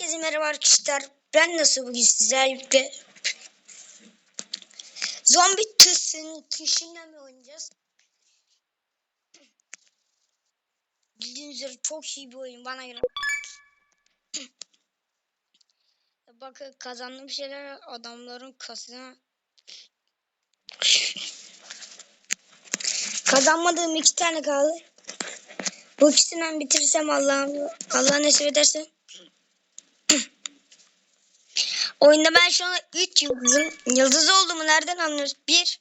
Herkese merhaba arkadaşlar. Ben nasıl bugün sizlerle Zombi Tıs'ın kışında mı oynayacağız? Bildiğiniz üzere çok iyi bir oyun bana göre. Bakın kazandığım şeyler adamların kasına Kazanmadığım iki tane kaldı. Bu ikisinden bitirsem Allah'ım Allah nasip ederse. Oyunda ben şu an 3 yıldızım. Yıldız olduğumu nereden anlıyoruz? Bir,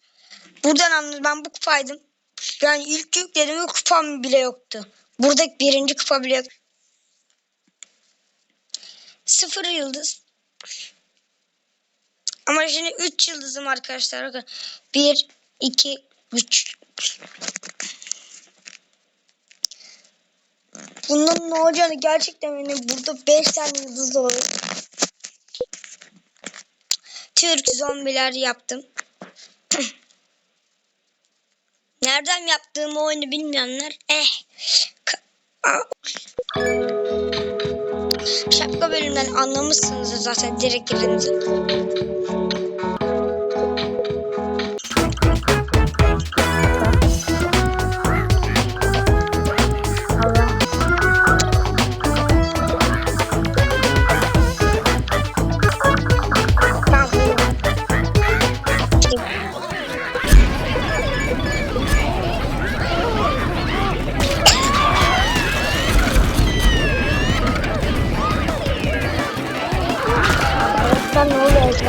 buradan anlıyoruz. Ben bu kupaydım. Yani ilk yükledim ve kupam bile yoktu. Buradaki birinci kupa bile yok. Sıfır yıldız. Ama şimdi 3 yıldızım arkadaşlar. Bakın. 1, 2, 3. Bunun ne olacağını gerçekten yani burada 5 tane yıldız olur. Türk zombiler yaptım. Nereden yaptığımı oyunu bilmeyenler eh. Şapka bölümünden anlamışsınız zaten direkt girince.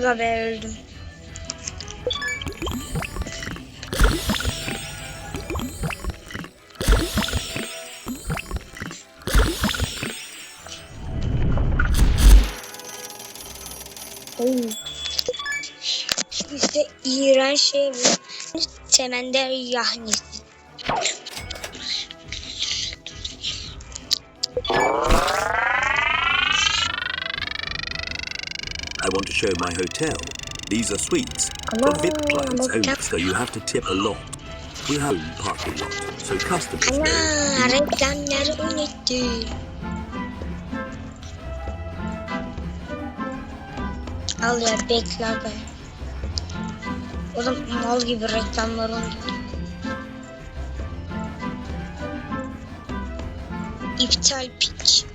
Aga be öldüm. İşte iğrenç şey bu. Semender yahnisi. Want to show my hotel. These are suites for VIP clients only, so you have to tip a lot. We have a parking lot, so customers Ana know. reklamları unuttum. Al ya bekle aga. Oğlum mal gibi reklamları unuttum. İptal pik.